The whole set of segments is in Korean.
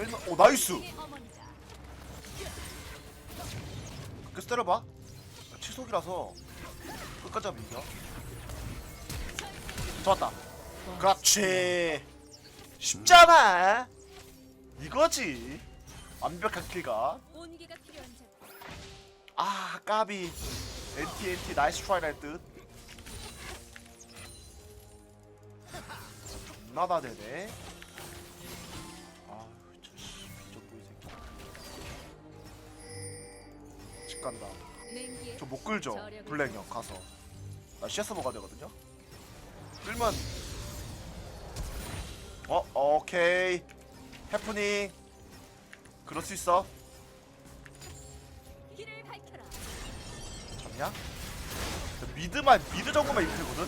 끌면 오 나이스. 끝 때려봐. 치속이라서 끝까지 하면 이겨. 좋았다. 그렇지. 쉽잖아. 이거지. 완벽한 킬가 온기가 필요한 자. 아 까비. NT NT 나이스 트라이 할듯. 존나 다 되네 집 간다 저 못 끌죠 블랙 형 가서 나 CS 먹어야 되거든요 끌면 어 오케이 해프닝 그럴 수 있어. 잡냐? 미드만 미드 정도만 이렇게거든.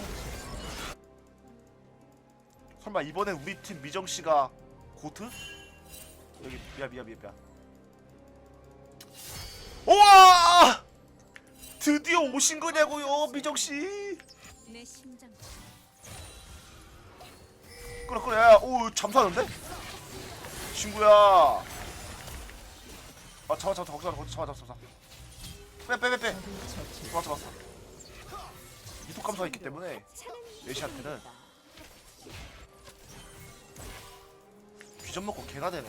설마 이번엔 우리 팀 미정 씨가 고트? 여기 미야 미야 미야 미야. 우와! 드디어 오신 거냐고요, 미정 씨. 내 심장. 그래 그래. 오 잠수하는데? 친구야. 아 잡아 잡아 잡아 잡아 잡아 잡아 잡아. 빼빼빼 빼. 잡아 잡았어. 이속 감소가 있기 때문에 메시한테는 귀전 먹고 개가 되네.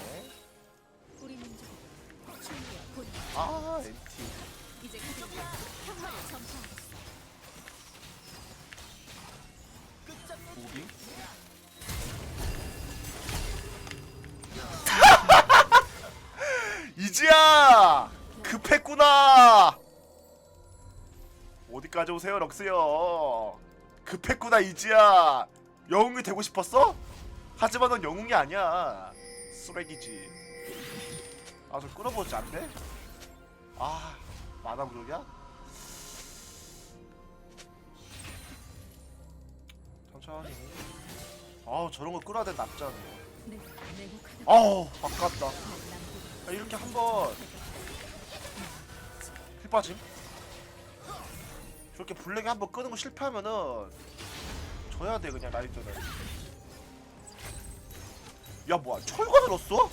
우리 민족 아 MT. 이제 평화를. 우리. 이지야 급했구나. 어디까지 오세요 럭스요. 급했구나 이지야. 영웅이 되고 싶었어? 하지만 넌 영웅이 아니야. 쓰레기지. 아저 끌어보지 안 돼? 아 마나 부족이야? 천천히. 아우 저런 거 끌어야 돼 납잖아. 내 내국하다. 아우 아깝다. 아, 이렇게 한번 힐 빠짐. 저렇게 블랙에 한번 끄는 거 실패하면은 져야 돼 그냥 라이트는. 야 뭐야 철거 들었어?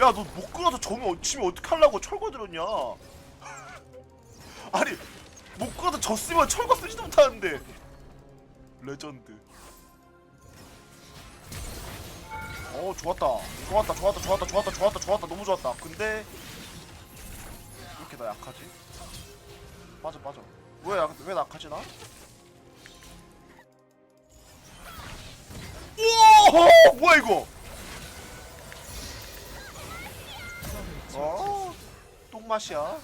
야 너 못 끌어서 점을 치면 어떡하려고 철거 들었냐? 아니 못 끌어서 졌으면 철거 쓰지도 못하는데 레전드. 어 좋았다 좋았다 좋았다 좋았다 좋았다 좋았다 좋았다 너무 좋았다 근데 왜 이렇게 나 약하지? 빠져 빠져 왜, 약- 왜 약하지 나? 오 뭐야 이거 맛이야 어,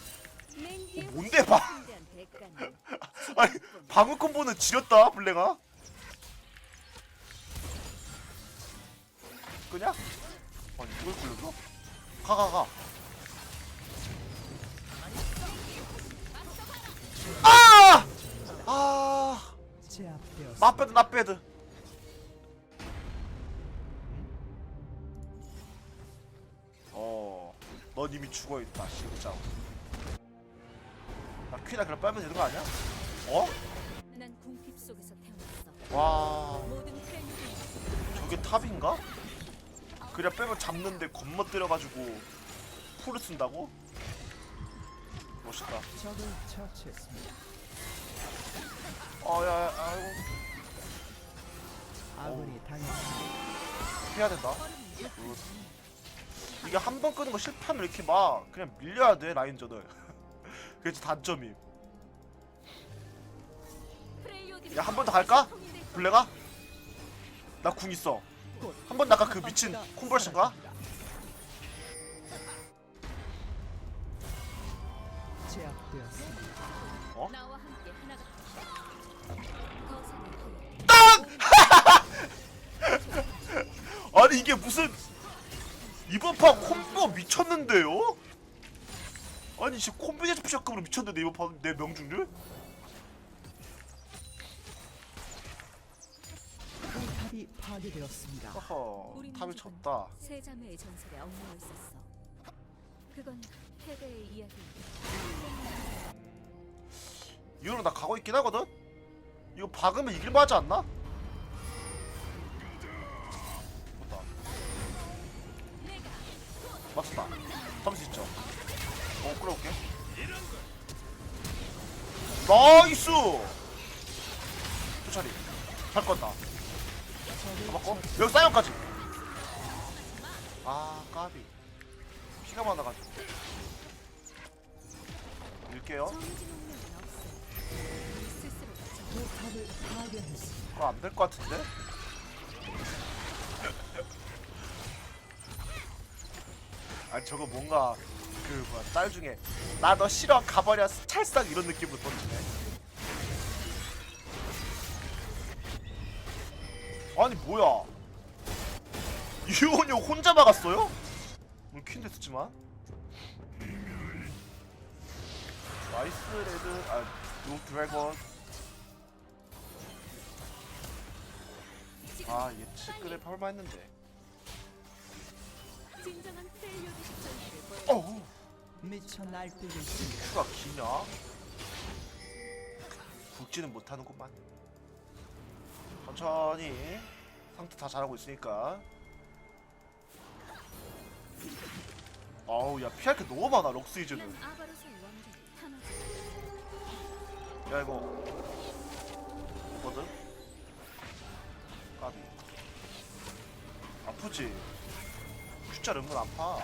뭔데, 봐. 아니 방울 콤보는 지렸다 블랙아 끄냐? 아니 이걸 끌려줘? 가가 가 아! 아 제압되었습니다. 나빼드 나빼드 넌 이미 죽어있다 진짜 나 퀴나 그럼 빨면 되는 거 아니야? 어? 난 궁핍 속에서 태어났어. 와 모든 저게 탑인가? 그래 빼면 잡는데 겁먹들여가지고 풀을 쓴다고? 멋있다 적을 처치했습니다. 아야 아이고 아군이 당했습니다. 피해야 된다 굿. 이게 한 번 끄는 거 실패하면 이렇게 막 그냥 밀려야 돼 라인전을. 그게 단점임. 야 한 번 더 갈까? 블레가? 나 궁 있어. 한번 아까 그 미친 함께 하나가? 거센 아니 이게 무슨 이번 판 콤보 미쳤는데요? 아니 지금 콤비네이션 푸샷급으로 미쳤는데 이번 판 내 명중률? 포탑이 파괴되었습니다. 허허 우리 탑이 민족은 졌다 세 자매의 전설에 얽매여 있었어. 그건 패배의 이야기. 이거는 나 가고 있긴 하거든? 이거 박으면 이길만 하지 않나? 맞췄다. 잡을 수 있죠? 어 끌어올게. 나이스! 투차리. 잘 껐다. 잡았고 여기 사이언까지. 아 까비. 피가 많아가지고. 밀게요. 그거 안될 것 같은데? 아니 저거 뭔가 그 뭐야 짤 중에 나 너 싫어 가버려 찰싹 이런 느낌으로 던지네. 아니 뭐야? 유온이 혼자 막았어요? 물퀸 됐었지만? 나이스 레드 아노 드래곤. 아 예측을 설마 했는데 진정한 펠리오드 전투를 보여. 어우 미쳐 날뛰고 있습니다. 큐가 기냐? 굵지는 못하는구만 천천히 상태 다 잘하고 있으니까 어우 야 피할 게 너무 많아 럭스이즈는 난. 야 이거 뭐거든? 까비 아프지? 진짜 은근 아파.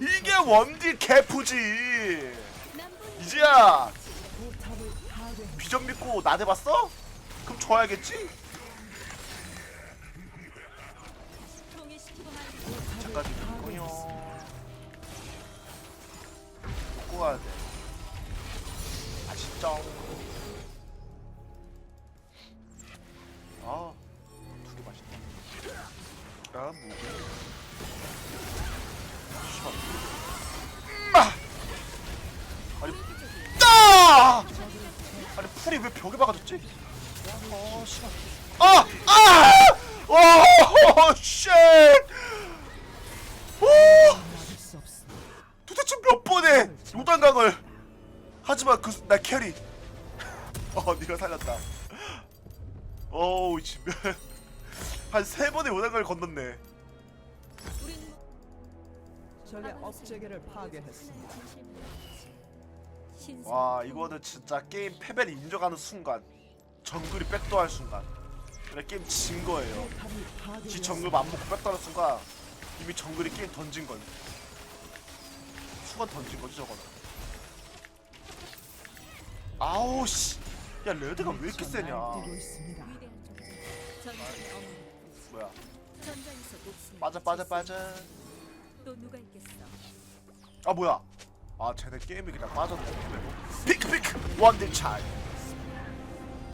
이게 원딜 개푸지. 이제야 비전 믿고 나대봤어? 그럼 져야겠지? 말고 잠까지 있군요 먹고 가야 돼 아쉽죠 아두 개 맛있다 아 무게 풀이 왜 벽에 박아졌지? 어 씨발 아! 아! 오! 쉣! 오! 도대체 몇 번의 요단강을 하지만 그 나 캐리 어 네가 살렸다 어우 지금 한세 번의 요단강을 건넜네 적의 업체계를 파괴했습니다. 신성한 와. 이거는 진짜 게임 패배를 인정하는 순간 정글이 백도할 순간 그래 게임 진 거예요 지. 정글 맘먹고 백도하는 순간 이미 정글이 게임 던진 거예요 수건 던진 거지 저거는 아우 씨야 레드가 왜 이렇게 세냐. 뭐야 빠져 빠져 빠져 또 누가 있겠어? 아 뭐야 아 쟤네 게임이 그냥 빠졌네. 피크 피크! 원딜 차이